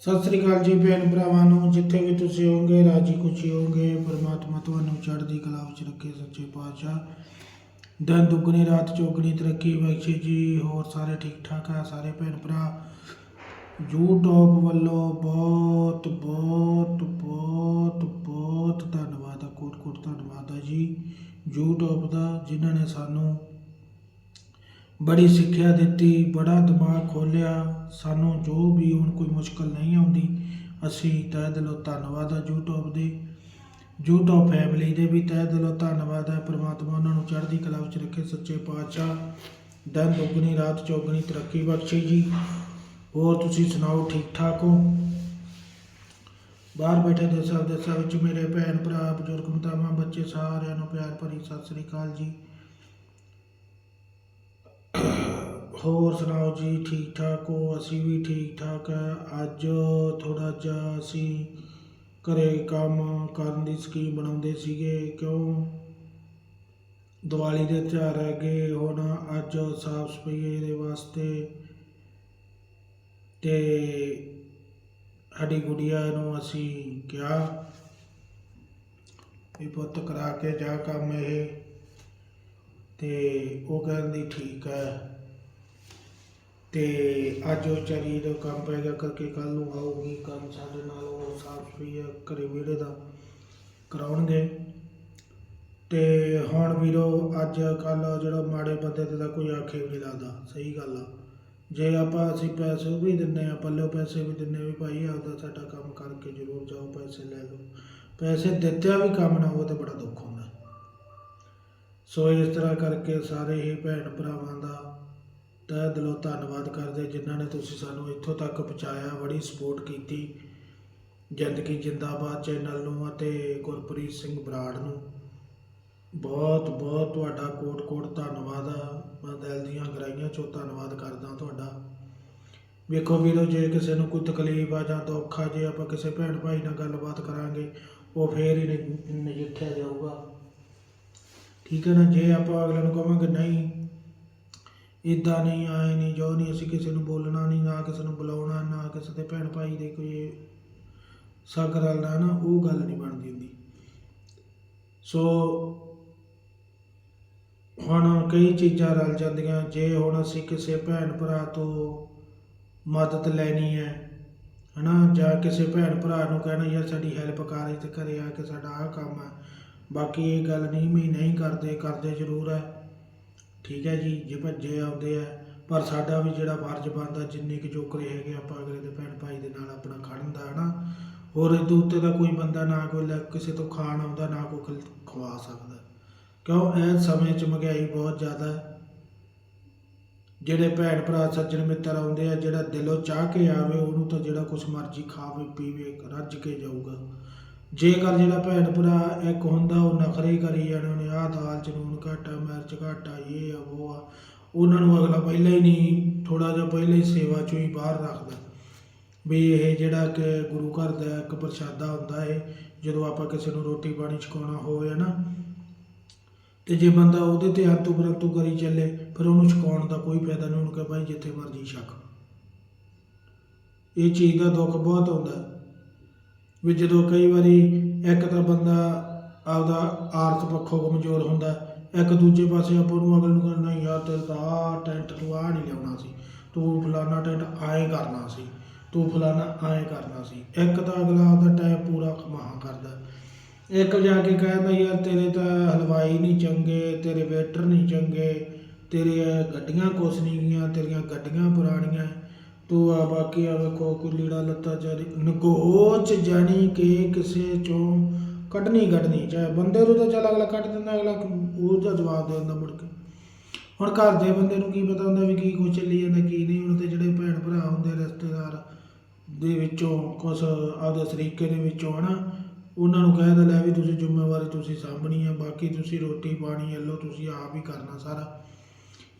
ਸਤਿ ਸ੍ਰੀ ਅਕਾਲ ਜੀ ਭੈਣ ਭਰਾਵਾਂ ਨੂੰ, ਜਿੱਥੇ ਵੀ ਤੁਸੀਂ ਹੋਵੋਗੇ, ਰਾਜੀ ਖੁਸ਼ੀ ਹੋਗੇ ਪਰਮਾਤਮਾ ਤੁਹਾਨੂੰ ਚੜ੍ਹਦੀ ਕਲਾ ਵਿੱਚ ਰੱਖੇ ਸੱਚੇ ਪਾਤਸ਼ਾਹ। ਦਿਨ ਦੁੱਗਣੀ, ਰਾਤ ਚੌਗਣੀ, ਤਰੱਕੀ, ਬਖਸ਼ੇ ਜੀ, ਹੋਰ ਸਾਰੇ ਠੀਕ ਠਾਕ ਆ ਸਾਰੇ ਭੈਣ ਭਰਾ। YouTube ਵੱਲੋਂ ਬਹੁਤ ਬਹੁਤ ਬਹੁਤ ਬਹੁਤ ਧੰਨਵਾਦ ਆ ਕੋਟ ਕੋਟ ਧੰਨਵਾਦ ਆ ਜੀ। YouTube ਦਾ ਜਿਨ੍ਹਾਂ ਨੇ ਸਾਨੂੰ ਬੜੀ ਸਿੱਖਿਆ ਦਿੱਤੀ, ਬੜਾ ਦਿਮਾਗ ਖੋਲ੍ਹਿਆ। ਸਾਨੂੰ ਜੋ ਵੀ ਹੁਣ ਕੋਈ ਮੁਸ਼ਕਲ ਨਹੀਂ ਆਉਂਦੀ, ਅਸੀਂ ਤਹਿ ਦਿਲੋਂ ਧੰਨਵਾਦ ਆ YouTube ਦੇ। YouTube ਫੈਮਿਲੀ ਦੇ ਵੀ ਤਹਿ ਦਿਲੋਂ ਧੰਨਵਾਦ ਹੈ ਪ੍ਰਮਾਤਮਾ ਉਹਨਾਂ ਨੂੰ ਚੜ੍ਹਦੀ ਕਲਾ ਵਿੱਚ ਰੱਖੇ। ਸੱਚੇ ਪਾਤਸ਼ਾਹ, ਦਿਨ ਦੁੱਗਣੀ, ਰਾਤ ਚੌਗਣੀ, ਤਰੱਕੀ ਬਖਸ਼ੇ ਜੀ। ਹੋਰ ਤੁਸੀਂ ਸੁਣਾਓ ਠੀਕ ਠਾਕ ਹੋ? ਬਾਹਰ ਬੈਠੇ ਦੇਸਾਂ ਦੇਸਾਂ ਵਿੱਚ ਮੇਰੇ ਭੈਣ ਭਰਾ ਬਜ਼ੁਰਗ, ਮਾਤਾਵਾਂ, ਬੱਚੇ ਸਾਰਿਆਂ ਨੂੰ ਪਿਆਰ ਭਰੀ ਸਤਿ ਸ੍ਰੀ ਅਕਾਲ ਜੀ। ਹੋਰ ਸੁਣਾਓ ਜੀ, ਠੀਕ ਠਾਕ ਹੋ? ਅਸੀਂ ਵੀ ਠੀਕ ਠਾਕ ਹੈ ਅੱਜ ਥੋੜਾ ਜਿਹਾ ਅਸੀਂ ਘਰੇ ਕੰਮ ਕਰਨ ਦੀ ਸਕੀਮ ਬਣਾਉਂਦੇ ਸੀਗੇ। ਕਿਉਂ? ਦੀਵਾਲੀ ਦੇ ਤਿਉਹਾਰ ਹੈਗੇ, ਹੁਣ ਅੱਜ ਸਾਫ਼ ਸਫ਼ਾਈ ਦੇ ਵਾਸਤੇ। ਤੇ ਸਾਡੀ ਗੁੜੀਆ ਨੂੰ ਅਸੀਂ ਕਿਹਾ ਵੀ ਪੁੱਤ ਕਰਾ ਕੇ ਜਾ ਕੰਮ ਇਹ। ਤੇ ਉਹ ਕਹਿੰਦੀ, ਠੀਕ ਹੈ। ਤੇ ਅੱਜ ਉਹ ਚਰੀ ਦਾ ਕੰਮ ਪੈ ਗਿਆ ਕਰਕੇ ਕੱਲ ਨੂੰ ਆਊਗੀ ਕੰਮ ਸਾਡੇ ਨਾਲ ਉਹ ਸਾਫ਼ ਸਫ਼ਾਈ ਘਰੇ ਵਿਹੜੇ ਦਾ ਕਰਾਉਣਗੇ। ਤੇ ਹੁਣ ਵੀਰੋ, ਅੱਜ ਕੱਲ ਜਿਹੜਾ ਮਾੜੇ ਬੰਦੇ ਤੇ ਤਾਂ ਕੋਈ ਆਖੇ ਵੀ ਲੱਗਦਾ, ਸਹੀ ਗੱਲ ਆ। ਜੇ ਆਪਾਂ ਅਸੀਂ ਪੈਸੇ ਵੀ ਦਿੰਨੇ ਆ ਪੱਲੇ ਪੈਸੇ ਵੀ ਦਿੰਨੇ ਵੀ ਭਾਈ ਆਪਦਾ ਸਾਡਾ ਕੰਮ ਕਰਕੇ ਜ਼ਰੂਰ ਜਾਓ, ਪੈਸੇ ਲੈ ਲਓ। ਪੈਸੇ ਦਿੱਤਿਆਂ ਵੀ ਕੰਮ ਨਾ ਹੋਵੇ ਤਾਂ ਬੜਾ ਦੁੱਖ ਹੁੰਦਾ। ਸੋ ਇਸ ਤਰ੍ਹਾਂ ਕਰਕੇ ਸਾਰੇ ਹੀ ਭੈਣ ਭਰਾਵਾਂ ਦਾ ਤਹਿ ਦਿਲੋਂ ਧੰਨਵਾਦ ਕਰਦੇ ਜਿਨ੍ਹਾਂ ਨੇ ਤੁਸੀਂ ਸਾਨੂੰ ਇੱਥੋਂ ਤੱਕ ਪਹੁੰਚਾਇਆ, ਬੜੀ ਸਪੋਰਟ ਕੀਤੀ। ਜ਼ਿੰਦਗੀ ਜਿੰਦਾਬਾਦ ਚੈਨਲ ਨੂੰ ਅਤੇ ਗੁਰਪ੍ਰੀਤ ਸਿੰਘ ਬਰਾੜ ਨੂੰ। ਬਹੁਤ ਬਹੁਤ ਤੁਹਾਡਾ ਕੋਟ ਕੋਟ ਧੰਨਵਾਦ ਆ। ਮੈਂ ਦਿਲ ਦੀਆਂ ਗਹਿਰਾਈਆਂ ਚੋਂ ਧੰਨਵਾਦ ਕਰਦਾ ਤੁਹਾਡਾ। ਵੇਖੋ ਵੀਰੋ, ਜੇ ਕਿਸੇ ਨੂੰ ਕੋਈ ਤਕਲੀਫ ਆ ਜਾਂ ਦੁੱਖ ਆ, ਜੇ ਆਪਾਂ ਕਿਸੇ ਭੈਣ ਭਾਈ ਨਾਲ ਗੱਲਬਾਤ ਕਰਾਂਗੇ, ਉਹ ਫੇਰ ਹੀ ਨਜ- ਨਜਿੱਠਿਆ ਜਾਊਗਾ। ਠੀਕ ਹੈ ਨਾ? ਜੇ ਆਪਾਂ ਅਗਲੇ ਨੂੰ ਕਹਾਂਗੇ, ਨਹੀਂ ਇੱਦਾਂ ਨਹੀਂ ਆਏ, ਨਹੀਂ ਜੋ ਨਹੀਂ ਅਸੀਂ ਕਿਸੇ ਨੂੰ ਬੋਲਣਾ ਨਹੀਂ, ਨਾ ਕਿਸੇ ਨੂੰ ਬੁਲਾਉਣਾ, ਨਾ ਕਿਸੇ ਦੇ ਭੈਣ ਭਾਈ ਦੇ ਕੋਈ ਸਗ ਰਲਣਾ ਨਾ, ਉਹ ਗੱਲ ਨਹੀਂ ਬਣਦੀ ਹੁੰਦੀ। ਸੋ ਹੁਣ ਕਈ ਚੀਜ਼ਾਂ ਰਲ ਜਾਂਦੀਆਂ, ਜੇ ਹੁਣ ਅਸੀਂ ਕਿਸੇ ਭੈਣ ਭਰਾ ਤੋਂ ਮਦਦ ਲੈਣੀ ਹੈ, ਹਨਾ, ਜਾਂ ਕਿਸੇ ਭੈਣ ਭਰਾ ਨੂੰ ਕਹਿਣਾ, ਯਾਰ ਸਾਡੀ ਹੈਲਪ ਕਰ ਤੇ ਘਰੇ ਆ ਕੇ ਸਾਡਾ ਆਹ ਕੰਮ ਹੈ। ਬਾਕੀ ਇਹ ਗੱਲ ਨਹੀਂ ਵੀ ਨਹੀਂ ਕਰਦੇ ਕਰਦੇ ਜ਼ਰੂਰ ਹੈ। ਠੀਕ ਹੈ ਜੀ, ਜੇ ਭੱਜੇ ਆਉਂਦੇ ਆ, ਪਰ ਸਾਡਾ ਵੀ ਜਿਹੜਾ ਫਰਜ਼ ਬਣਦਾ, ਜਿੰਨੇ ਕੁ ਜੋਕਰੇ ਹੈਗੇ ਆਪਾਂ ਅਗਲੇ ਦੇ ਭੈਣ ਭਾਈ ਦੇ ਨਾਲ ਆਪਣਾ ਖੜਨ ਦਾ ਹਨਾ। ਹੋਰ ਇਹਦੇ ਉੱਤੇ ਦਾ ਕੋਈ ਬੰਦਾ ਨਾ ਕੋਈ ਲੈ- ਕਿਸੇ ਤੋਂ ਖਾਣ ਆਉਂਦਾ, ਨਾ ਕੋਈ ਖਿਲ- ਖਵਾ ਸਕਦਾ। ਕਿਉਂ? ਇਹ ਸਮੇਂ 'ਚ ਮਹਿੰਗਾਈ ਬਹੁਤ ਜ਼ਿਆਦਾ। ਹੈ ਜਿਹੜੇ ਭੈਣ ਭਰਾ ਸੱਜਣ ਮਿੱਤਰ ਆਉਂਦੇ ਆ, ਜਿਹੜਾ ਦਿਲੋਂ ਚਾਹ ਕੇ ਆਵੇ, ਉਹਨੂੰ ਤਾਂ ਜਿਹੜਾ ਕੁਛ ਮਰਜ਼ੀ ਖਾਵੇ, ਪੀਵੇ, ਰੱਜ ਕੇ ਜਾਊਗਾ। ਜੇਕਰ ਜਿਹੜਾ ਭੈਣ ਭਰਾ ਇੱਕ ਹੁੰਦਾ, ਉਹ ਨਖਰੇ ਕਰੀ ਜਾਣੇ, ਉਹਨੇ ਆਹ ਦਾਲ ਚ ਨੂਨ ਘੱਟ ਆ, ਮਿਰਚ ਘੱਟ ਆ, ਇਹ ਆ, ਉਹ ਆ, ਉਹਨਾਂ ਨੂੰ ਅਗਲਾ ਪਹਿਲਾਂ ਹੀ ਨਹੀਂ ਥੋੜਾ ਜਿਹਾ ਪਹਿਲਾਂ ਹੀ ਸੇਵਾ ਚੋਂ ਹੀ ਬਾਹਰ ਰੱਖਦਾ। ਵੀ ਇਹ ਜਿਹੜਾ ਕਿ ਗੁਰੂ ਘਰ ਦਾ ਇੱਕ ਪ੍ਰਸ਼ਾਦਾ ਹੁੰਦਾ ਹੈ ਜਦੋਂ ਆਪਾਂ ਕਿਸੇ ਨੂੰ ਰੋਟੀ ਪਾਣੀ ਛਕਾਉਣਾ ਹੋਵੇ ਨਾ ਤੇ ਜੇ ਬੰਦਾ ਉਹਦੇ ਤੇ ਹੱਥੋਂ ਪਰੰਤੂ ਕਰੀ ਚੱਲੇ, ਫਿਰ ਉਹਨੂੰ ਛਕਾਉਣ ਦਾ ਕੋਈ ਫਾਇਦਾ ਨਹੀਂ, ਉਹਨੂੰ ਕਹੇ ਭਾਈ ਜਿੱਥੇ ਮਰਜ਼ੀ ਛਕ। ਇਹ ਚੀਜ਼ ਦਾ ਦੁੱਖ ਬਹੁਤ ਆਉਂਦਾ। ਵੀ ਜਦੋਂ ਕਈ ਵਾਰੀ ਇੱਕ ਤਾਂ ਬੰਦਾ ਆਪਦਾ ਆਰਥ ਪੱਖੋਂ ਕਮਜ਼ੋਰ ਹੁੰਦਾ, ਇੱਕ ਦੂਜੇ ਪਾਸੇ ਆਪਾਂ ਨੂੰ ਅਗਲ ਨੂੰ ਕਰਨਾ ਯਾਰ ਤੇਰੇ ਤਾਂ ਆਹ ਟੈਂਟ ਤੂੰ ਆਹ ਨਹੀਂ ਲਿਆਉਣਾ ਸੀ, ਤੂੰ ਫਲਾਨਾ ਟੈਂਟ ਆਏ ਕਰਨਾ ਸੀ, ਤੂੰ ਫਲਾਨਾ ਆਏ ਕਰਨਾ ਸੀ। ਇੱਕ ਤਾਂ ਅਗਲਾ ਆਪਦਾ ਟਾਈਮ ਪੂਰਾ ਕਮਾ ਕਰਦਾ। ਇੱਕ ਜਾ ਕੇ ਕਹਿੰਦਾ, ਯਾਰ ਤੇਰੇ ਤਾਂ ਹਲਵਾਈ ਨਹੀਂ ਚੰਗੇ, ਤੇਰੇ ਵੇਟਰ ਨਹੀਂ ਚੰਗੇ ਤੇਰੀਆਂ ਗੱਡੀਆਂ ਕੁਛ ਨਹੀਂ ਗਈਆਂ, ਤੇਰੀਆਂ ਗੱਡੀਆਂ ਪੁਰਾਣੀਆਂ ਤੂੰ ਆ ਬਾਕੀ ਆ ਵੇਖੋ, ਕੋਈ ਲੀੜਾ ਲੱਤਾ ਜਾਰੀ। ਨਗੋਚ ਜਾਣੀ ਕਿ ਕਿਸੇ ਚੋਂ ਕੱਢਣੀ ਕੱਢਣੀ। ਚਾਹੇ ਬੰਦੇ ਨੂੰ ਤਾਂ ਚੱਲ ਅਗਲਾ ਕੱਢ ਦਿੰਦਾ, ਅਗਲਾ ਉਹਦਾ ਜਵਾਬ ਦੇ ਦਿੰਦਾ ਮੁੜ ਕੇ। ਹੁਣ ਘਰ ਦੇ ਬੰਦੇ ਨੂੰ ਕੀ ਪਤਾ ਹੁੰਦਾ ਵੀ ਕੀ ਕੁਛ ਚੱਲੀ ਜਾਂਦਾ, ਕੀ ਨਹੀਂ। ਹੁਣ ਤੇ ਜਿਹੜੇ ਭੈਣ ਭਰਾ ਹੁੰਦੇ ਰਿਸ਼ਤੇਦਾਰ ਦੇ ਵਿੱਚੋਂ, ਕੁਛ ਆਪਦੇ ਸਰੀਕੇ ਦੇ ਵਿੱਚੋਂ, ਹਨਾ। ਉਹਨਾਂ ਨੂੰ ਕਹਿ ਦਿੰਦਾ ਵੀ ਤੁਸੀਂ ਜ਼ਿੰਮੇਵਾਰੀ ਤੁਸੀਂ ਸਾਂਭਣੀ ਹੈ ਬਾਕੀ ਤੁਸੀਂ ਰੋਟੀ ਪਾਣੀ ਵੱਲੋਂ ਤੁਸੀਂ ਆਪ ਹੀ ਕਰਨਾ ਸਾਰਾ।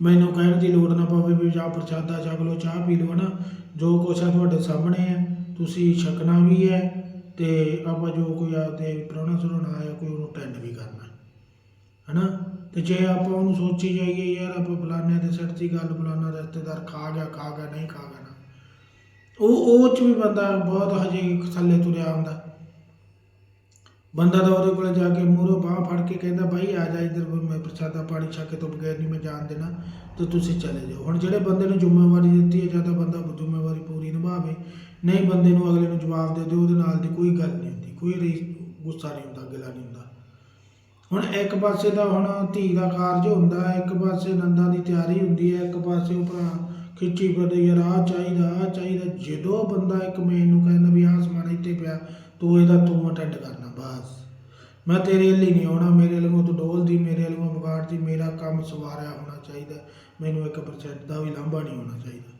ਮੈਨੂੰ ਕਹਿਣ ਦੀ ਲੋੜ ਨਾ ਪਵੇ ਵੀ ਜਾਂ ਪ੍ਰਸ਼ਾਦਾ ਛਕ ਲਓ, ਚਾਹ ਪੀ ਲਓ ਨਾ ਜੋ ਕੁਛ ਆ ਤੁਹਾਡੇ ਸਾਹਮਣੇ ਹੈ ਤੁਸੀਂ ਛਕਣਾ ਵੀ ਹੈ ਤੇ ਆਪਾਂ ਜੋ ਕੋਈ ਆਪਦੇ ਪ੍ਰਾਹੁਣਾ ਸੁਣਾਉਣਾ ਆਇਆ, ਕੋਈ ਉਹਨੂੰ ਟੈਂਡ ਵੀ ਕਰਨਾ। ਹਨਾ? ਤੇ ਜੇ ਆਪਾਂ ਉਹਨੂੰ ਸੋਚੀ ਜਾਈਏ, ਯਾਰ ਆਪਾਂ ਫਲਾਣੇ ਦੇ ਸਿਰ ਦੀ ਗੱਲ, ਫਲਾਣਾ ਰਿਸ਼ਤੇਦਾਰ ਖਾ ਗਿਆ ਖਾ ਗਿਆ, ਨਹੀਂ ਖਾ ਗਿਆ ਨਾ। ਉਹ ਉਹ ਚ ਵੀ ਬੰਦਾ ਬਹੁਤ ਹਜੇ ਥੱਲੇ ਤੁਰਿਆ ਹੁੰਦਾ। ਬੰਦਾ ਤਾਂ ਉਹਦੇ ਕੋਲ ਜਾ ਕੇ ਮੂਹਰੋਂ ਬਾਹ ਫੜ ਕੇ ਕਹਿੰਦਾ, ਬਾਈ, ਆ ਜਾ ਇੱਧਰ ਮੈਂ ਪ੍ਰਸ਼ਾਦਾ ਪਾਣੀ ਛੱਕ ਕੇ ਤੋਂ ਬਗੈਰ ਨਹੀਂ ਮੈਂ ਜਾਣ ਦੇਣਾ, ਤੇ ਤੁਸੀਂ ਚਲੇ ਜਾਓ। ਹੁਣ ਜਿਹੜੇ ਬੰਦੇ ਨੂੰ ਜ਼ਿੰਮੇਵਾਰੀ ਦਿੱਤੀ ਹੈ, ਜਾਂ ਤਾਂ ਬੰਦਾ ਜ਼ਿੰਮੇਵਾਰੀ ਪੂਰੀ ਨਿਭਾਵੇ, ਨਹੀਂ ਬੰਦੇ ਨੂੰ ਅਗਲੇ ਨੂੰ ਜਵਾਬ ਦੇ ਦਿਓ, ਉਹਦੇ ਨਾਲ ਦੀ ਕੋਈ ਗੱਲ ਨਹੀਂ ਹੁੰਦੀ, ਕੋਈ ਰੀ- ਗੁੱਸਾ ਨਹੀਂ ਹੁੰਦਾ, ਗਿਲਾ ਨਹੀਂ ਹੁੰਦਾ। ਹੁਣ ਇੱਕ ਪਾਸੇ ਤਾਂ ਹੁਣ ਧੀ ਦਾ ਕਾਰਜ ਹੁੰਦਾ, ਇੱਕ ਪਾਸੇ ਨੰਦਾਂ ਦੀ ਤਿਆਰੀ ਹੁੰਦੀ ਹੈ, ਇੱਕ ਪਾਸੇ ਉਹ ਭਰਾ ਖਿੱਚੀ ਫਿਰਦੇ, ਯਾਰ ਆਹ ਚਾਹੀਦਾ ਆਹ ਚਾਹੀਦਾ। ਜਦੋਂ ਬੰਦਾ ਇੱਕ ਮੇਨ ਨੂੰ ਕਹਿੰਦਾ ਵੀ ਆਹ ਸਮਾਨ ਇੱਥੇ ਪਿਆ, ਤੂੰ ਇਹਦਾ ਤੂੰ ਅਟੈਂਡ ਕਰਨਾ, ਬਸ। ਮੈਂ ਤੇਰੇ ਲਈ ਨਹੀਂ ਆਉਣਾ, ਮੇਰੇ ਲਈ ਤੂੰ ਡੋਲਦੀ ਮੇਰੇ ਲਈ ਵਿਗਾੜਦੀ ਮੇਰਾ ਕੰਮ ਸਵਾਰਿਆ ਹੋਣਾ ਚਾਹੀਦਾ। ਮੈਨੂੰ 1% ਦਾ ਵੀ ਲਾਂਭਾ ਨਹੀਂ ਹੋਣਾ ਚਾਹੀਦਾ।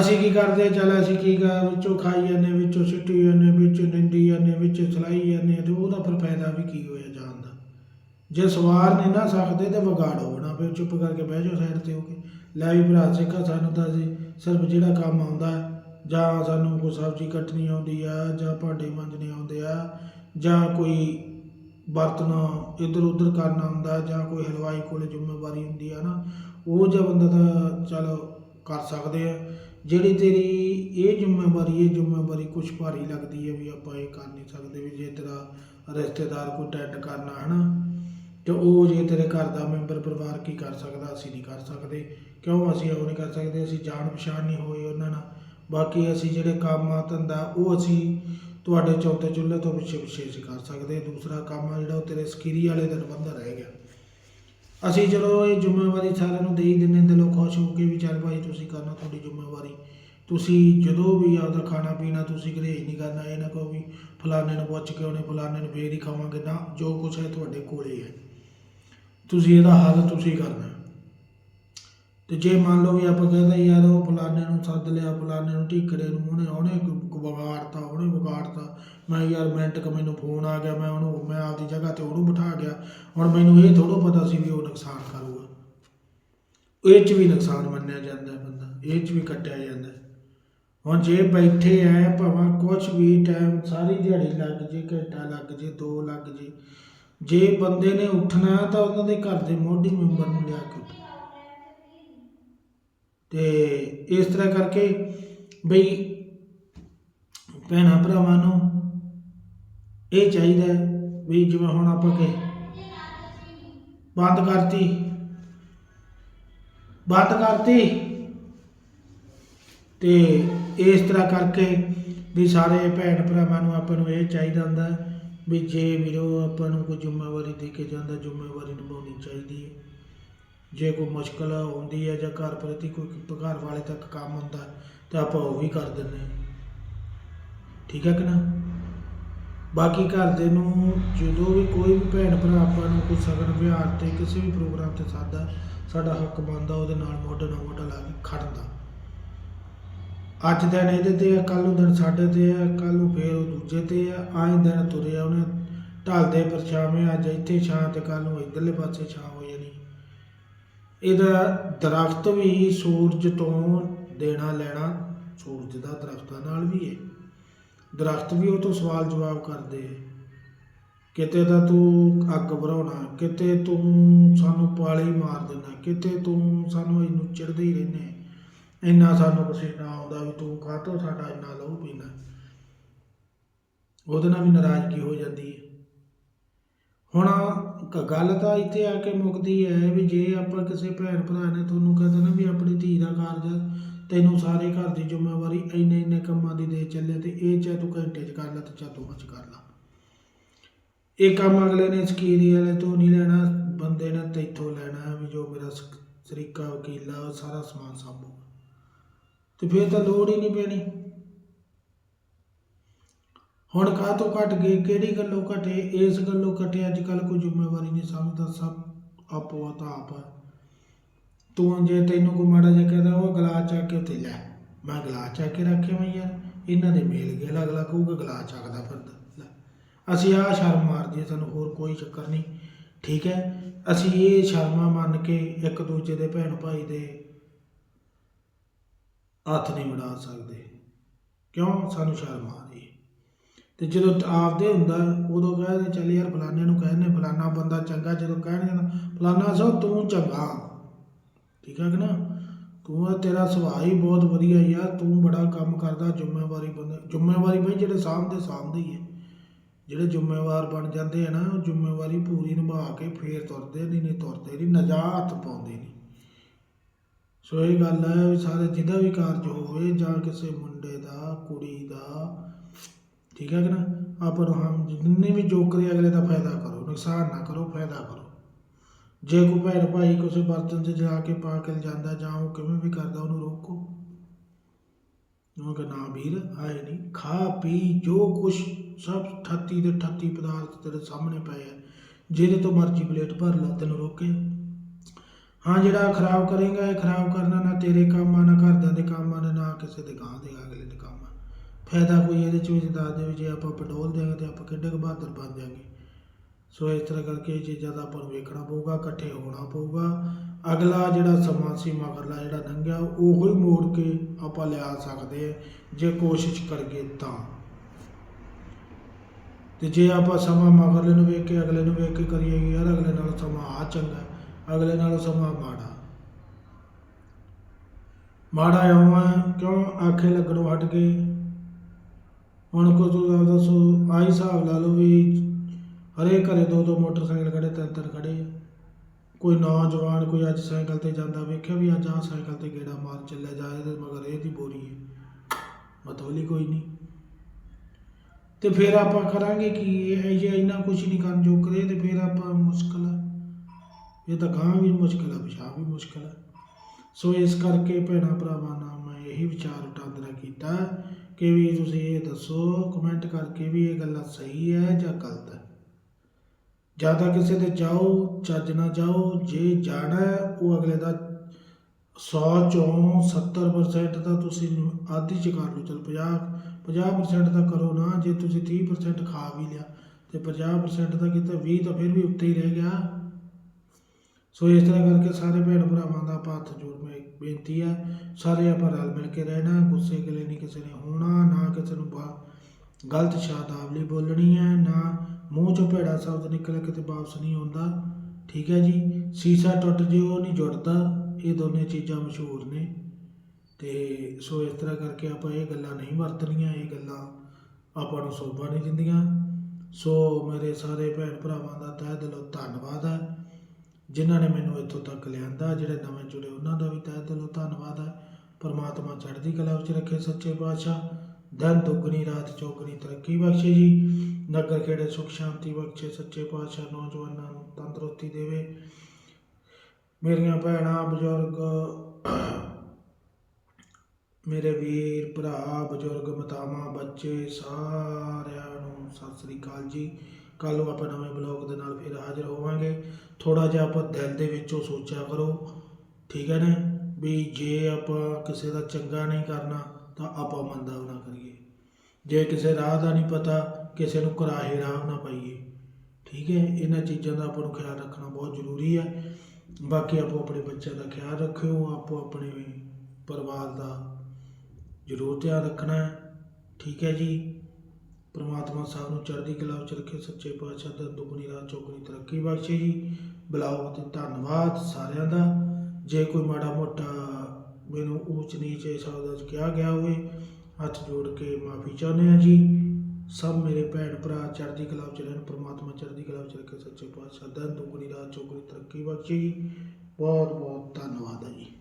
ਅਸੀਂ ਕੀ ਕਰਦੇ ਚੱਲ ਅਸੀਂ ਕੀ ਕਰ? ਵਿੱਚੋਂ ਖਾਈ ਜਾਂਦੇ ਵਿੱਚੋਂ ਸਿੱਟੀ ਜਾਂਦੇ ਵਿੱਚ ਨਿੰਦੀ ਜਾਂਦੇ ਵਿੱਚ ਸਲਾਈ ਜਾਂਦੇ ਤੇ ਉਹਦਾ ਫਿਰ ਫਾਇਦਾ ਵੀ ਕੀ ਹੋਇਆ ਜਾਣ ਦਾ? ਜੇ ਸਵਾਰ ਨਹੀਂ ਨਾ ਸਕਦੇ ਤੇ ਵਿਗਾੜੋ ਨਾ ਫਿਰ ਚੁੱਪ ਕਰਕੇ ਬਹਿ ਜਾਓ ਸਾਈਡ ਤੇ ਹੋ ਕੇ। ਲੈ ਵੀ ਭਰਾ, ਸਿੱਖਾ ਸਾਨੂੰ ਤਾਂ ਅਸੀਂ ਸਿਰਫ ਜਿਹੜਾ ਕੰਮ ਆਉਂਦਾ ਜਾਂ ਸਾਨੂੰ ਕੋਈ ਸਬਜ਼ੀ ਕੱਟਣੀ ਆਉਂਦੀ ਆ, ਜਾਂ ਭਾਂਡੇ ਮਾਂਜਣੇ ਆਉਂਦੇ ਆ, ਜਾਂ ਕੋਈ ਬਰਤਨ ਇੱਧਰ ਉੱਧਰ ਕਰਨਾ ਹੁੰਦਾ, ਜਾਂ ਕੋਈ ਹਲਵਾਈ ਕੋਲੇ ਜ਼ਿੰਮੇਵਾਰੀ ਹੁੰਦੀ ਆ ਨਾ, ਉਹ ਜਿਹਾ ਬੰਦਾ ਤਾਂ ਚਲ ਕਰ ਸਕਦੇ ਆ। ਜਿਹੜੀ ਤੇਰੀ ਇਹ ਜ਼ਿੰਮੇਵਾਰੀ ਇਹ ਜ਼ਿੰਮੇਵਾਰੀ ਕੁਛ ਭਾਰੀ ਲੱਗਦੀ ਹੈ ਵੀ ਆਪਾਂ ਇਹ ਕਰ ਨਹੀਂ ਸਕਦੇ, ਵੀ ਜੇ ਤੇਰਾ ਰਿਸ਼ਤੇਦਾਰ ਕੋਈ ਟੈਂਡ ਕਰਨਾ ਹੈ ਨਾ ਤੇ ਉਹ ਜੇ ਤੇਰੇ ਘਰ ਦਾ ਮੈਂਬਰ ਪਰਿਵਾਰ ਕੀ ਕਰ ਸਕਦਾ? ਅਸੀਂ ਨਹੀਂ ਕਰ ਸਕਦੇ। ਕਿਉਂ ਅਸੀਂ ਉਹ ਨਹੀਂ ਕਰ ਸਕਦੇ? ਅਸੀਂ ਜਾਣ ਪਛਾਣ ਨਹੀਂ ਹੋਈ ਉਹਨਾਂ ਨਾਲ। ਬਾਕੀ ਅਸੀਂ ਜਿਹੜੇ ਕੰਮ ਆ ਧੰਦਾ, ਉਹ ਅਸੀਂ ਤੁਹਾਡੇ ਚੌਥੇ ਚੁੱਲ੍ਹੇ ਤੋਂ ਪਿੱਛੇ ਪਿੱਛੇ ਅਸੀਂ ਕਰ ਸਕਦੇ ਦੂਸਰਾ ਕੰਮ ਆ ਜਿਹੜਾ ਉਹ ਤੇਰੇ ਸਕੀਰੀ ਵਾਲੇ ਦਾ ਬੰਦਾ ਰਹਿ ਗਿਆ। ਅਸੀਂ ਚਲੋ ਇਹ ਜ਼ਿੰਮੇਵਾਰੀ ਸਾਰਿਆਂ ਨੂੰ ਦੇ ਹੀ ਦਿੰਦੇ ਤੇ ਲੋਕ ਖੁਸ਼ ਹੋ ਕੇ ਵੀ ਚੱਲ ਭਾਈ ਤੁਸੀਂ ਕਰਨਾ ਤੁਹਾਡੀ ਜ਼ਿੰਮੇਵਾਰੀ। ਤੁਸੀਂ ਜਦੋਂ ਵੀ ਆਪਦਾ ਖਾਣਾ ਪੀਣਾ ਤੁਸੀਂ ਘਰੇਜ ਨਹੀਂ ਕਰਨਾ, ਇਹ ਨਾ ਕਹੋ ਵੀ ਫਲਾਣੇ ਨੂੰ ਪੁੱਛ ਕੇ ਉਹਨੇ ਫਲਾਣੇ ਨੂੰ ਫੇਰ ਹੀ ਖਾਵਾਂਗੇ। ਨਾ, ਜੋ ਕੁਛ ਹੈ ਤੁਹਾਡੇ ਕੋਲੇ ਹੈ। ਤੁਸੀਂ ਇਹਦਾ ਹੱਲ ਤੁਸੀਂ ਕਰਨਾ। ਤੇ ਜੇ ਮੰਨ ਲਓ ਵੀ ਆਪਾਂ ਕਹਿੰਦੇ ਯਾਰ ਉਹ ਫਲਾਣੇ ਨੂੰ ਸੱਦ ਲਿਆ, ਫਲਾਣੇ ਨੂੰ ਢੀਕੜੇ ਨੂੰ, ਉਹਨੇ ਉਹਨੇ ਕ- ਵਿਗਾੜਤਾ, ਉਹਨੇ ਵਿਗਾੜਤਾ। ਮੈਂ ਯਾਰ ਮਿੰਟ ਕ ਮੈਨੂੰ ਫੋਨ ਆ ਗਿਆ, ਮੈਂ ਉਹਨੂੰ ਮੈਂ ਆਪਦੀ ਜਗ੍ਹਾ ਤੇ ਉਹਨੂੰ ਬਿਠਾ ਗਿਆ। ਹੁਣ ਮੈਨੂੰ ਇਹ ਥੋੜ੍ਹਾ ਪਤਾ ਸੀ ਵੀ ਉਹ ਨੁਕਸਾਨ ਕਰੂਗਾ। ਇਹ ਚ ਵੀ ਨੁਕਸਾਨ ਮੰਨਿਆ ਜਾਂਦਾ ਬੰਦਾ, ਇਹ ਚ ਵੀ ਕੱਟਿਆ ਜਾਂਦਾ ਹੁਣ ਜੇ ਬੈਠੇ ਐ, ਭਾਵੇਂ ਕੁਛ ਵੀ ਟਾਈਮ ਸਾਰੀ ਦਿਹਾੜੀ ਲੱਗ ਜੇ, ਘੰਟਾ ਲੱਗ ਜੇ, ਦੋ ਲੱਗ ਜੇ ਜੇ ਬੰਦੇ ਨੇ ਉੱਠਣਾ ਤਾਂ ਉਹਨਾਂ ਦੇ ਘਰ ਦੇ ਮੋਢੀ ਮੈਂਬਰ ਨੂੰ ਲਿਆ ਕੇ ਉਠਾਓ। ਤੇ ਇਸ ਤਰ੍ਹਾਂ ਕਰਕੇ ਬਈ ਭੈਣਾਂ ਭਰਾਵਾਂ ਨੂੰ ਇਹ ਚਾਹੀਦਾ ਵੀ ਜਿਵੇਂ ਹੁਣ ਆਪਾਂ ਕਿ ਬੰਦ ਕਰਤੀ ਬੰਦ ਕਰਤੀ ਤੇ ਇਸ ਤਰ੍ਹਾਂ ਕਰਕੇ ਵੀ ਸਾਰੇ ਭੈਣ ਭਰਾਵਾਂ ਨੂੰ ਆਪਾਂ ਨੂੰ ਇਹ ਚਾਹੀਦਾ ਹੁੰਦਾ ਵੀ ਜੇ ਵੀਰੋ ਆਪਾਂ ਨੂੰ ਕੋਈ ਜ਼ਿੰਮੇਵਾਰੀ ਦੇ ਕੇ ਜਾਂਦਾ, ਜ਼ਿੰਮੇਵਾਰੀ ਨਿਭਾਉਣੀ ਚਾਹੀਦੀ ਹੈ। ਜੇ ਕੋਈ ਮੁਸ਼ਕਲ ਆਉਂਦੀ ਹੈ ਜਾਂ ਘਰ ਪ੍ਰਤੀ ਕੋਈ ਘਰ ਵਾਲੇ ਤੱਕ ਕੰਮ ਹੁੰਦਾ, ਤਾਂ ਆਪਾਂ ਉਹ ਵੀ ਕਰ ਦਿੰਦੇ ਹਾਂ। ਠੀਕ ਹੈ ਕਿ ਨਾ? ਬਾਕੀ ਘਰ ਦੇ ਨੂੰ ਜਦੋਂ ਵੀ ਕੋਈ ਵੀ ਭੈਣ ਭਰਾ ਆਪਾਂ ਨੂੰ ਕੋਈ ਸਗਨ ਵਿਹਾਰ ਤੇ ਕਿਸੇ ਵੀ ਪ੍ਰੋਗਰਾਮ ਤੇ ਸਾਦਾ ਸਾਡਾ ਹੱਕ ਬਣਦਾ, ਉਹਦੇ ਨਾਲ ਮੋਢੇ ਨਾਲ ਮੋਢਾ ਲਾ ਕੇ ਖੜਨ ਅੱਜ ਦਿਨ ਇਹਦੇ ਤੇ ਆ ਕੱਲ ਨੂੰ ਦਿਨ ਸਾਡੇ ਤੇ ਆ ਕੱਲ ਨੂੰ ਫੇਰ ਉਹ ਦੂਜੇ ਤੇ ਆ। ਆਏ ਦਿਨ ਤੁਰਿਆ ਉਹਨੇ, ਢਲਦੇ ਪਰਛਾਵੇਂ, ਅੱਜ ਇੱਥੇ ਛਾਂ ਤੇ ਕੱਲ ਨੂੰ ਇਧਰਲੇ ਪਾਸੇ ਛਾਂ ਹੋ ਜਾਣੀ। ਇਹਦਾ ਦਰਖਤ ਵੀ ਸੂਰਜ ਤੋਂ ਦੇਣਾ ਲੈਣਾ, ਸੂਰਜ ਦਾ ਦਰਖਤਾਂ ਨਾਲ ਵੀ ਹੈ ਦਰਖਤ ਵੀ ਉਹ ਤੋਂ ਸਵਾਲ ਜਵਾਬ ਕਰਦੇ ਹੈ ਕਿਤੇ ਤਾਂ ਤੂੰ ਅੱਗ ਭਰਾਉਣਾ ਕਿਤੇ ਤੂੰ ਸਾਨੂੰ ਪਾਲੀ ਮਾਰ ਦੇਣਾ ਕਿਤੇ ਤੂੰ ਸਾਨੂੰ ਇਹਨੂੰ ਚਿੜਦੇ ਹੀ ਰਹਿੰਦੇ ਇੰਨਾ ਸਾਨੂੰ ਪਸੀਨਾ ਆਉਂਦਾ ਵੀ ਤੂੰ ਕਾਹਤੋਂ ਸਾਡਾ ਇੰਨਾ ਲਹੂ ਪੀਣਾ ਉਹਦੇ ਨਾਲ ਵੀ ਨਾਰਾਜ਼ਗੀ ਹੋ ਜਾਂਦੀ ਹੈ। ਹੁਣ ਗੱਲ ਤਾਂ ਇੱਥੇ ਆ ਕੇ ਮੁੱਕਦੀ ਹੈ ਵੀ ਜੇ ਆਪਾਂ ਕਿਸੇ ਭੈਣ ਭਰਾ ਨੇ ਤੁਹਾਨੂੰ ਕਹਿੰਦਾ ਨਾ ਵੀ ਆਪਣੀ ਧੀ ਦਾ ਕਾਰਜ ਤੈਨੂੰ ਸਾਰੇ ਘਰ ਦੀ ਜ਼ਿੰਮੇਵਾਰੀ ਇੰਨੇ ਇੰਨੇ ਕੰਮਾਂ ਦੀ ਦੇ ਚੱਲੇ ਤੇ ਇਹ ਚਾਹ ਤੂੰ ਘੰਟੇ 'ਚ ਕਰ ਲੈ ਤੇ ਚਾਹ ਤੂੰ ਅੱਜ ਕਰ ਲਾ। ਇਹ ਕੰਮ ਅਗਲੇ ਨੇ ਸਕੀਰੀ ਵਾਲੇ ਤੋਂ ਨਹੀਂ ਲੈਣਾ, ਬੰਦੇ ਨੇ ਤੈਥੋਂ ਲੈਣਾ ਵੀ ਜੋ ਮੇਰਾ ਸ- ਸਰੀਕਾ, ਵਕੀਲ, ਉਹ ਸਾਰਾ ਸਮਾਨ ਸਾਂਭੂਗਾ। ਤੇ ਫਿਰ ਤਾਂ ਲੋੜ ਹੀ ਨਹੀਂ ਪੈਣੀ। ਹੁਣ ਕਾਹ ਤੋਂ ਘਟ ਗਏ, ਕਿਹੜੀ ਗੱਲੋਂ ਘਟੇ, ਇਸ ਗੱਲੋਂ ਘਟੇ ਅੱਜ ਕੱਲ ਕੋਈ ਜ਼ਿੰਮੇਵਾਰੀ ਨਹੀਂ ਸਮਝਦਾ, ਸਭ ਆਪੋ ਤਾਂ ਆਪ ਤੂੰ ਜੇ ਤੈਨੂੰ ਕੋਈ ਮਾੜਾ ਜਿਹਾ ਕਹਿੰਦਾ, ਉਹ ਗਲਾਸ ਚੱਕ ਕੇ ਉੱਥੇ ਲੈ। ਮੈਂ ਗਲਾਸ ਚੱਕ ਕੇ ਰੱਖਿਆ ਮੈਂ ਯਾਰ, ਇਹਨਾਂ ਦੇ ਮੇਲ ਗਿਆ ਅਗਲਾ ਕਹੂਗਾ, ਗਲਾਸ ਚੱਕਦਾ ਫਿਰਦਾ, ਲੈ। ਅਸੀਂ ਆਹ ਸ਼ਰਮ ਮਾਰਦੀ ਸਾਨੂੰ ਹੋਰ ਕੋਈ ਚੱਕਰ ਨਹੀਂ। ਠੀਕ ਹੈ, ਅਸੀਂ ਇਹ ਸ਼ਰਮਾਂ ਮੰਨ ਕੇ ਇੱਕ ਦੂਜੇ ਦੇ ਭੈਣ ਭਾਈ ਦੇ ਹੱਥ ਨਹੀਂ ਵੜਾ ਸਕਦੇ। ਕਿਉਂ? ਸਾਨੂੰ ਸ਼ਰਮ ਆ ਰਹੀ ਹੈ। ਤੇ ਜਦੋਂ ਆਪਦੇ ਹੁੰਦਾ, ਉਦੋਂ ਕਹਿੰਦੇ ਚੱਲ ਯਾਰ ਫਲਾਣੇ ਨੂੰ ਕਹਿੰਦੇ ਫਲਾਣਾ ਬੰਦਾ ਚੰਗਾ, ਜਦੋਂ ਕਹਿਣਗੇ ਨਾ, ਫਲਾਣਾ ਸੋ ਤੂੰ ਚੰਗਾ। ਠੀਕ ਹੈ ਕਿ ਨਾ? ਤੂੰ ਆ, ਤੇਰਾ ਸੁਭਾਅ ਹੀ ਬਹੁਤ ਵਧੀਆ ਯਾਰ ਤੂੰ ਬੜਾ ਕੰਮ ਕਰਦਾ, ਜ਼ਿੰਮੇਵਾਰੀ ਬੰਦੇ ਜ਼ਿੰਮੇਵਾਰੀ ਬਈ ਜਿਹੜੇ ਸਾਹਮਣੇ ਸਾਹਮਣੇ ਹੀ ਹੈ। ਜਿਹੜੇ ਜ਼ਿੰਮੇਵਾਰ ਬਣ ਜਾਂਦੇ ਆ ਨਾ, ਉਹ ਜ਼ਿੰਮੇਵਾਰੀ ਪੂਰੀ ਨਿਭਾ ਕੇ ਫੇਰ ਤੁਰਦੇ ਨਹੀਂ ਨਹੀਂ ਤੁਰਦੇ ਨਹੀਂ, ਨਜਾਤ ਪਾਉਂਦੇ ਨਹੀਂ। ਸੋ ਇਹ ਗੱਲ ਹੈ ਵੀ ਸਾਰੇ ਜਿਹਦਾ ਵੀ ਕਾਰਜ ਹੋਵੇ ਜਾਂ ਕਿਸੇ ਮੁੰਡੇ ਦਾ, ਕੁੜੀ ਦਾ, ਠੀਕ ਹੈ ਕਿ ਨਾ? ਆਪਾਂ ਨੂੰ ਹਮ ਜਿੰਨੇ ਵੀ ਜੋ ਕਰੇ ਅਗਲੇ ਦਾ ਫਾਇਦਾ ਕਰੋ, ਨੁਕਸਾਨ ਨਾ ਕਰੋ, ਫਾਇਦਾ ਕਰੋ। ਜੇ ਕੋਈ ਭੈਣ ਭਾਈ ਕਿਸੇ ਬਰਤਨ 'ਚ ਜਾ ਕੇ ਪਾ ਕੇ ਜਾਂਦਾ ਜਾਂ ਉਹ ਕਿਵੇਂ ਵੀ ਕਰਦਾ, ਉਹਨੂੰ ਰੋਕੋ। ਉਹ ਕਿ ਨਾ ਵੀਰ ਆਏ ਨਹੀਂ। ਖਾ, ਪੀ, ਜੋ ਕੁਛ ਸਭ 38 ਦੇ 38 ਪਦਾਰਥ ਤੇਰੇ ਸਾਹਮਣੇ ਪਏ ਆ। ਜਿਹਦੇ ਤੋਂ ਮਰਜ਼ੀ ਪਲੇਟ ਭਰ ਲਾ, ਤੈਨੂੰ ਰੋਕੇ। ਹਾਂ ਜਿਹੜਾ ਖਰਾਬ ਕਰੇਗਾ, ਇਹ ਖਰਾਬ ਕਰਨਾ ਨਾ ਤੇਰੇ ਕੰਮ ਆ, ਨਾ ਘਰਦਿਆਂ ਦੇ ਕੰਮ ਆ, ਨਾ ਕਿਸੇ ਦੇ ਗਾਂ ਦੇ ਅਗਲੇ ਦੇ ਕੰਮ ਆ। ਫਾਇਦਾ ਕੋਈ ਇਹਦੇ ਚ ਵਿੱਚ ਦੱਸ ਦੇ ਵੀ ਜੇ ਆਪਾਂ ਪਟੋਲ ਦੇਵਾਂਗੇ ਤੇ ਆਪਾਂ ਕਿੱਡੇ ਕੁ ਬਹਾਦਰ ਬਣ ਜਾਵਾਂਗੇ ਸੋ ਇਸ ਤਰ੍ਹਾਂ ਕਰਕੇ ਇਹ ਚੀਜ਼ਾਂ ਦਾ ਆਪਾਂ ਨੂੰ ਵੇਖਣਾ ਪਊਗਾ, ਇਕੱਠੇ ਹੋਣਾ ਪਊਗਾ। ਅਗਲਾ ਜਿਹੜਾ ਸਮਾਂ ਸੀ ਮਗਰਲਾ ਜਿਹੜਾ ਲੰਘਿਆ, ਉਹੋ ਹੀ ਮੋੜ ਕੇ ਆਪਾਂ ਲਿਆ ਸਕਦੇ ਆ, ਜੇ ਕੋਸ਼ਿਸ਼ ਕਰੀਏ ਤਾਂ। ਤੇ ਜੇ ਆਪਾਂ ਸਮਾਂ ਮਗਰਲੇ ਨੂੰ ਵੇਖ ਕੇ, ਅਗਲੇ ਨੂੰ ਵੇਖ ਕੇ ਕਰੀਏ ਯਾਰ ਅਗਲੇ ਨਾਲ ਸਮਾਂ ਆ ਚੰਗਾ। ਅਗਲੇ ਨਾਲ ਸਮਾਂ ਮਾੜਾ। ਮਾੜਾ ਆਉਂ ਕਿਉਂ? ਆਖੇ ਲੱਗਣੋਂ ਹਟ ਕੇ। ਹੁਣ ਕੋ ਤੂੰ ਦੱਸੋ ਆਈ ਹਿਸਾਬ ਲਾ ਲਓ ਵੀ ਹਰੇਕ ਘਰੇ ਦੋ ਦੋ ਮੋਟਰਸਾਈਕਲ ਖੜੇ, ਤਿੰਨ ਤਿੰਨ ਖੜੇ। ਕੋਈ ਨੌਜਵਾਨ ਕੋਈ ਅੱਜ ਸਾਈਕਲ ਤੇ ਜਾਂਦਾ, ਵੇਖਿਆ ਵੀ ਅੱਜ ਆਹ ਸਾਈਕਲ ਤੇ ਗੇੜਾ ਮਾਰ ਚੱਲਿਆ ਜਾ ਇਹਦੇ ਮਗਰ ਇਹਦੀ ਬੋਰੀ ਹੈ। ਮਤਲਬ ਕੋਈ ਨਹੀਂ। ਤੇ ਫਿਰ ਆਪਾਂ ਕਰਾਂਗੇ ਕਿ? ਇਹ ਜੇ ਇੰਨਾ ਕੁਝ ਨਹੀਂ ਕਰਨ ਜੋ ਕਰੇ ਤੇ ਫਿਰ ਆਪਾਂ ਮੁਸ਼ਕਲ ਇਹ ਤਾਂ ਗਾਂ ਵੀ ਮੁਸ਼ਕਲ ਆ ਪਿਛਾਂ ਵੀ ਮੁਸ਼ਕਲ ਹੈ ਸੋ ਇਸ ਕਰਕੇ ਭੈਣਾਂ ਭਰਾਵਾਂ ਨਾਲ ਮੈਂ ਇਹੀ ਵਿਚਾਰ ਵਟਾਂਦਰਾ ਕੀਤਾ ਕਿ ਵੀ ਤੁਸੀਂ ਇਹ ਦੱਸੋ ਕਮੈਂਟ ਕਰਕੇ ਵੀ ਇਹ ਗੱਲਾਂ ਸਹੀ ਹੈ ਜਾਂ ਗਲਤ ਹੈ। ਜ਼ਿਆਦਾ ਕਿਸੇ 'ਤੇ ਜਾਓ, ਚੱਜ ਨਾ ਜਾਓ, ਜੇ ਜਾਣਾ ਉਹ ਅਗਲੇ ਦਾ 100 ਚੋਂ 70% ਤਾਂ ਤੁਸੀਂ ਆਧੀ ਚ ਕਰ ਲਓ, ਚਲ 50 50% ਤਾਂ ਕਰੋ ਨਾ, ਜੇ ਤੁਸੀਂ 30% ਖਾ ਵੀ ਲਿਆ ਤੇ 50% ਤਾਂ ਕਿਤੇ 20 ਤਾਂ ਫਿਰ ਵੀ ਉੱਤੇ ਹੀ ਰਹਿ ਗਿਆ। ਸੋ ਇਸ ਤਰ੍ਹਾਂ ਕਰਕੇ ਸਾਰੇ ਭੈਣ ਭਰਾਵਾਂ ਦਾ ਆਪਾਂ ਹੱਥ ਜੋੜ ਮੈਂ ਬੇਨਤੀ ਹੈ ਸਾਰੇ ਆਪਾਂ ਰਲ ਮਿਲ ਕੇ ਰਹਿਣਾ, ਗੁੱਸੇ ਗਲੇ ਨਹੀਂ ਕਿਸੇ ਨੇ ਹੋਣਾ, ਨਾ ਕਿਸੇ ਨੂੰ ਬਾ- ਗਲਤ ਸ਼ਬਦਾਵਲੀ ਬੋਲਣੀ ਹੈ ਨਾ ਮੂੰਹ ਚੋਂ ਭੈੜਾ ਸ਼ਬਦ ਨਿਕਲ ਕੇ ਤੇ ਵਾਪਸ ਨਹੀਂ ਆਉਂਦਾ, ਠੀਕ ਹੈ ਜੀ? ਸੀਸਾ ਟੁੱਟ ਜੇ ਉਹ ਨਹੀਂ ਜੁੜਦਾ, ਇਹ ਦੋਨੇ ਚੀਜ਼ਾਂ ਮਸ਼ਹੂਰ ਨੇ। ਤੇ ਸੋ ਇਸ ਤਰ੍ਹਾਂ ਕਰਕੇ ਆਪਾਂ ਇਹ ਗੱਲਾਂ ਨਹੀਂ ਵਰਤਣੀਆਂ, ਇਹ ਗੱਲਾਂ ਆਪਾਂ ਨੂੰ ਸੋਭਾ ਨਹੀਂ ਦਿੰਦੀਆਂ। ਸੋ ਮੇਰੇ ਸਾਰੇ ਭੈਣ ਭਰਾਵਾਂ ਦਾ ਤਹਿ ਦਿਲੋਂ ਧੰਨਵਾਦ ਹੈ ਜਿਨ੍ਹਾਂ ਨੇ ਮੈਨੂੰ ਇੱਥੋਂ ਤੱਕ ਲਿਆਂਦਾ, ਜਿਹੜੇ ਨਵੇਂ ਜੁੜੇ ਉਹਨਾਂ ਦਾ ਵੀ ਤਹਿ ਦਿਲੋਂ ਧੰਨਵਾਦ ਹੈ। ਪਰਮਾਤਮਾ ਚੜ੍ਹਦੀ ਕਲਾ ਵਿੱਚ ਰੱਖੇ ਸੱਚੇ ਪਾਤਸ਼ਾਹ। ਦਿਨ ਦੁੱਗਣੀ ਰਾਤ ਚੌਗਣੀ ਤਰੱਕੀ ਬਖਸ਼ੇ ਜੀ। ਨਗਰ ਖੇੜੇ ਸੁਖ ਸ਼ਾਂਤੀ ਬਖਸ਼ੇ ਸੱਚੇ ਪਾਤਸ਼ਾਹ ਨੌਜਵਾਨਾਂ ਨੂੰ ਤੰਦਰੁਸਤੀ ਦੇਵੇ। ਮੇਰੀਆਂ ਭੈਣਾਂ, ਬਜ਼ੁਰਗ, ਮੇਰੇ ਵੀਰ, ਭਰਾ, ਬਜ਼ੁਰਗ, ਮਾਤਾਵਾਂ, ਬੱਚੇ ਸਾਰਿਆਂ ਨੂੰ ਸਤਿ ਸ੍ਰੀ ਅਕਾਲ ਜੀ। ਕੱਲ੍ਹ ਨੂੰ ਆਪਾਂ ਨਵੇਂ ਬਲੌਗ ਦੇ ਨਾਲ ਫਿਰ ਹਾਜ਼ਰ ਹੋਵਾਂਗੇ। ਥੋੜਾ ਜਿਹਾ ਆਪਾਂ ਦਿਲ ਦੇ ਵਿੱਚੋਂ ਸੋਚਿਆ ਕਰੋ। ਠੀਕ ਹੈ ਨਾ? ਵੀ ਜੇ ਆਪਾਂ ਕਿਸੇ ਦਾ ਚੰਗਾ ਨਹੀਂ ਕਰਨਾ, ਤਾਂ ਆਪਾਂ ਮੰਦਾ ਨਾ ਕਰੀਏ। ਜੇ ਕਿਸੇ ਰਾਹ ਦਾ ਨਹੀਂ ਪਤਾ, ਕਿਸੇ ਨੂੰ ਕੁਰਾਹੇ ਰਾਹ ਨਾ ਪਾਈਏ। ਠੀਕ ਹੈ? ਇਹਨਾਂ ਚੀਜ਼ਾਂ ਦਾ ਆਪਾਂ ਨੂੰ ਖਿਆਲ ਰੱਖਣਾ ਬਹੁਤ ਜ਼ਰੂਰੀ ਹੈ। ਬਾਕੀ ਆਪੋ ਆਪਣੇ ਬੱਚਿਆਂ ਦਾ ਖਿਆਲ ਰੱਖਿਓ, ਆਪੋ ਆਪਣੇ ਪਰਿਵਾਰ ਦਾ ਜ਼ਰੂਰ ਧਿਆਨ ਰੱਖਣਾ ਹੈ। ਠੀਕ ਹੈ ਜੀ? ਪ੍ਰਮਾਤਮਾ ਸਾਹਿਬ ਨੂੰ ਚੜ੍ਹਦੀ ਕਲਾ ਵਿੱਚ ਰੱਖੇ ਸੱਚੇ ਪਾਤਸ਼ਾਹ ਦਾ ਦੁਗਣੀ ਰਾਤ ਚੌਗਣੀ ਤਰੱਕੀ ਬਖਸ਼ੇ ਜੀ। ਬੁਲਾਓ ਤੇ ਧੰਨਵਾਦ ਸਾਰਿਆਂ ਦਾ। ਜੇ ਕੋਈ ਮਾੜਾ ਮੋਟਾ ਮੈਨੂੰ ਊਚ ਨੀਚ ਇਹ ਸ਼ਬਦਾਂ 'ਚ ਕਿਹਾ ਗਿਆ ਹੋਵੇ, ਹੱਥ ਜੋੜ ਕੇ ਮਾਫੀ ਚਾਹੁੰਦੇ ਹਾਂ ਜੀ। ਸਭ ਮੇਰੇ ਭੈਣ ਭਰਾ ਚੜ੍ਹਦੀ ਕਲਾ ਵਿੱਚ ਰਹਿਣ, ਪ੍ਰਮਾਤਮਾ ਚੜ੍ਹਦੀ ਕਲਾ ਵਿੱਚ ਰੱਖੇ ਸੱਚੇ ਪਾਤਸ਼ਾਹ ਦਾ ਦੁਗਣੀ ਰਾਤ ਚੌਗਣੀ ਤਰੱਕੀ ਬਖਸ਼ੇ ਜੀ। ਬਹੁਤ ਬਹੁਤ ਧੰਨਵਾਦ ਹੈ ਜੀ।